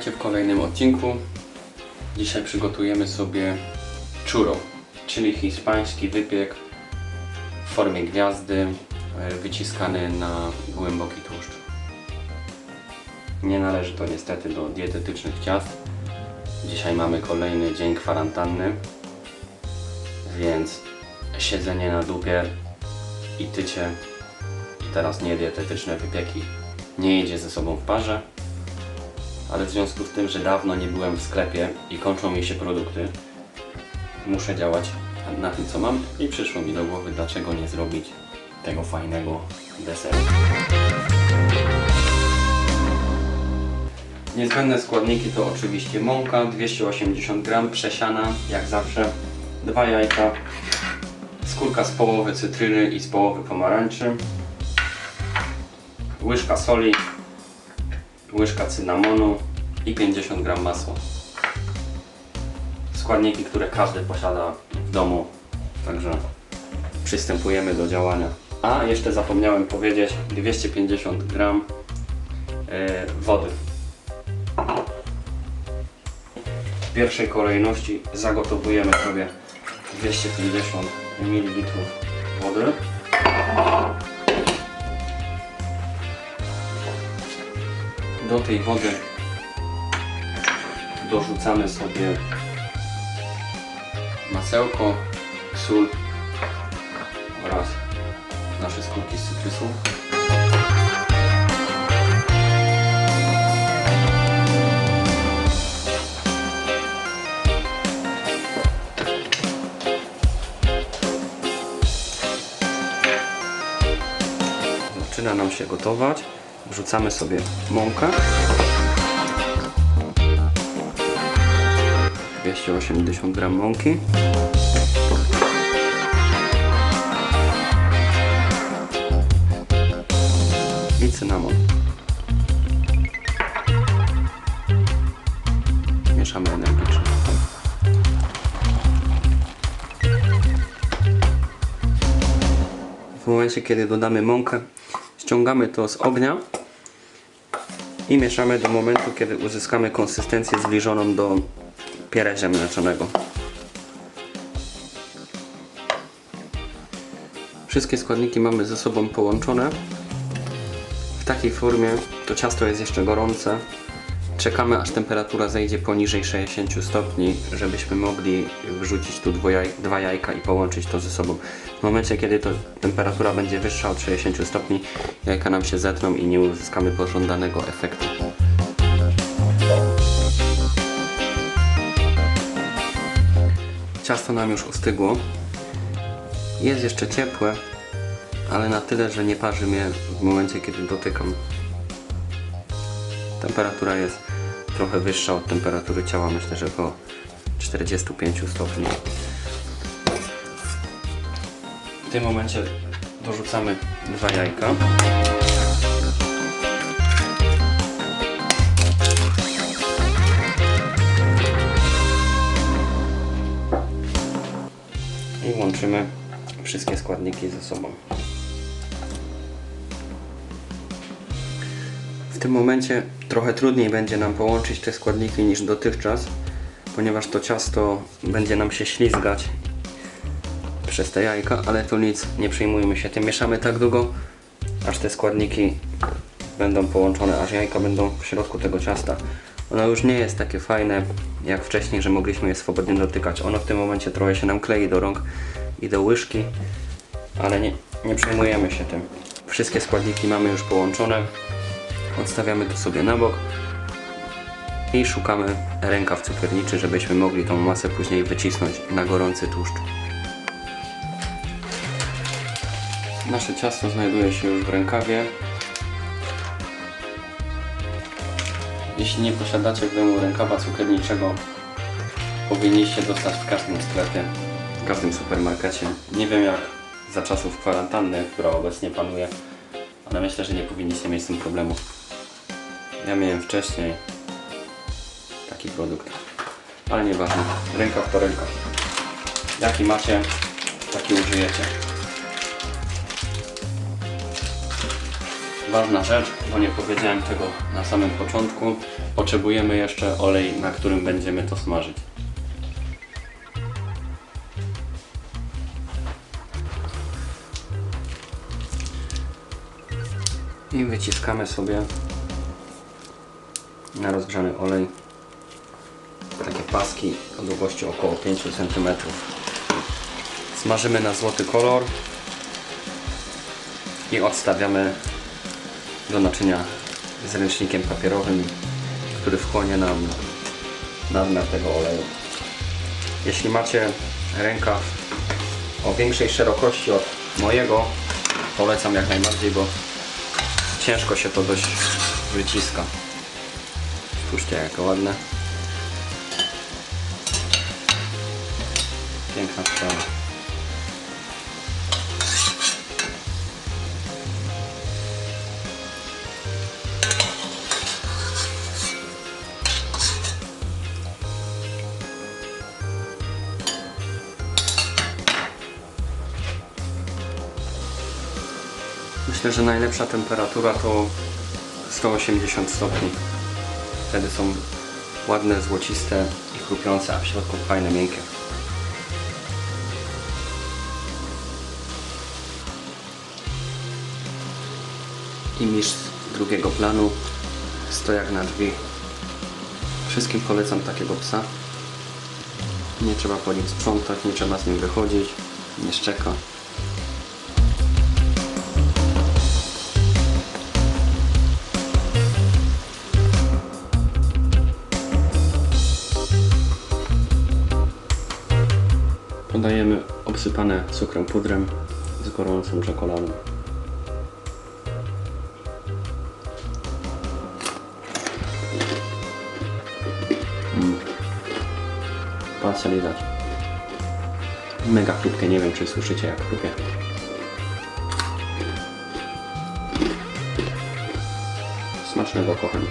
Witajcie w kolejnym odcinku. Dzisiaj przygotujemy sobie churro, czyli hiszpański wypiek w formie gwiazdy, e, wyciskany na głęboki tłuszcz. Nie należy to niestety do dietetycznych ciast. Dzisiaj mamy kolejny dzień kwarantanny, więc siedzenie na dupie i tycie i teraz niedietetyczne wypieki nie idzie ze sobą w parze ale w związku z tym, że dawno nie byłem w sklepie i kończą mi się produkty, muszę działać na tym, co mam i przyszło mi do głowy, dlaczego nie zrobić tego fajnego deseru. Niezbędne składniki to oczywiście mąka 280 gram przesiana, jak zawsze, dwa jajka, skórka z połowy cytryny i z połowy pomarańczy, łyżka soli, łyżka cynamonu i 50 gram masła. Składniki, które każdy posiada w domu, także przystępujemy do działania. A jeszcze zapomniałem powiedzieć 250 gram e, wody. W pierwszej kolejności zagotowujemy sobie 250 ml wody. Do tej wody dorzucamy sobie masełko, sól oraz nasze skórki z cytrysu. Zaczyna nam się gotować. Wrzucamy sobie mąkę. 280 gram mąki. I cynamon. Mieszamy energicznie. W momencie, kiedy dodamy mąkę, ściągamy to z ognia i mieszamy do momentu, kiedy uzyskamy konsystencję zbliżoną do piera ziemniaczanego. Wszystkie składniki mamy ze sobą połączone. W takiej formie to ciasto jest jeszcze gorące. Czekamy aż temperatura zejdzie poniżej 60 stopni, żebyśmy mogli wrzucić tu dwa jajka i połączyć to ze sobą. W momencie, kiedy to temperatura będzie wyższa od 60 stopni, jajka nam się zetną i nie uzyskamy pożądanego efektu. Ciasto nam już ostygło. Jest jeszcze ciepłe, ale na tyle, że nie parzy mnie w momencie, kiedy dotykam. Temperatura jest trochę wyższa od temperatury ciała, myślę, że około 45 stopni. W tym momencie dorzucamy dwa jajka. Łączymy wszystkie składniki ze sobą. W tym momencie trochę trudniej będzie nam połączyć te składniki niż dotychczas, ponieważ to ciasto będzie nam się ślizgać przez te jajka, ale to nic, nie przejmujmy się tym. Mieszamy tak długo, aż te składniki będą połączone, aż jajka będą w środku tego ciasta. Ono już nie jest takie fajne jak wcześniej, że mogliśmy je swobodnie dotykać. Ono w tym momencie trochę się nam klei do rąk i do łyżki, ale nie, nie przejmujemy się tym. Wszystkie składniki mamy już połączone. Odstawiamy to sobie na bok i szukamy rękaw cukierniczy, żebyśmy mogli tą masę później wycisnąć na gorący tłuszcz. Nasze ciasto znajduje się już w rękawie. Jeśli nie posiadacie w domu rękawa cukierniczego, powinniście dostać w każdym sklepie, w każdym supermarkecie. Nie wiem jak za czasów kwarantanny, która obecnie panuje, ale myślę, że nie powinniście mieć z tym problemu. Ja miałem wcześniej taki produkt, ale nieważne. Rękaw to rękaw. Jaki macie, taki użyjecie. ważna rzecz, bo nie powiedziałem tego na samym początku. Potrzebujemy jeszcze olej, na którym będziemy to smażyć. I wyciskamy sobie na rozgrzany olej takie paski o długości około 5 cm. Smażymy na złoty kolor i odstawiamy do naczynia z ręcznikiem papierowym, który wchłonie nam nadmiar tego oleju. Jeśli macie rękaw o większej szerokości od mojego, polecam jak najbardziej, bo ciężko się to dość wyciska. Spójrzcie jakie ładne. Piękna sprawa. Myślę, że najlepsza temperatura to 180 stopni. Wtedy są ładne, złociste i chrupiące, a w środku fajne, miękkie. I mistrz z drugiego planu, stojak na drzwi. Wszystkim polecam takiego psa. Nie trzeba po nim sprzątać, nie trzeba z nim wychodzić, nie szczeka. Podajemy obsypane cukrem pudrem z gorącą czekoladą. Mm. Palce lizać. Mega chrupkie, nie wiem czy słyszycie jak chrupie. Smacznego kochani.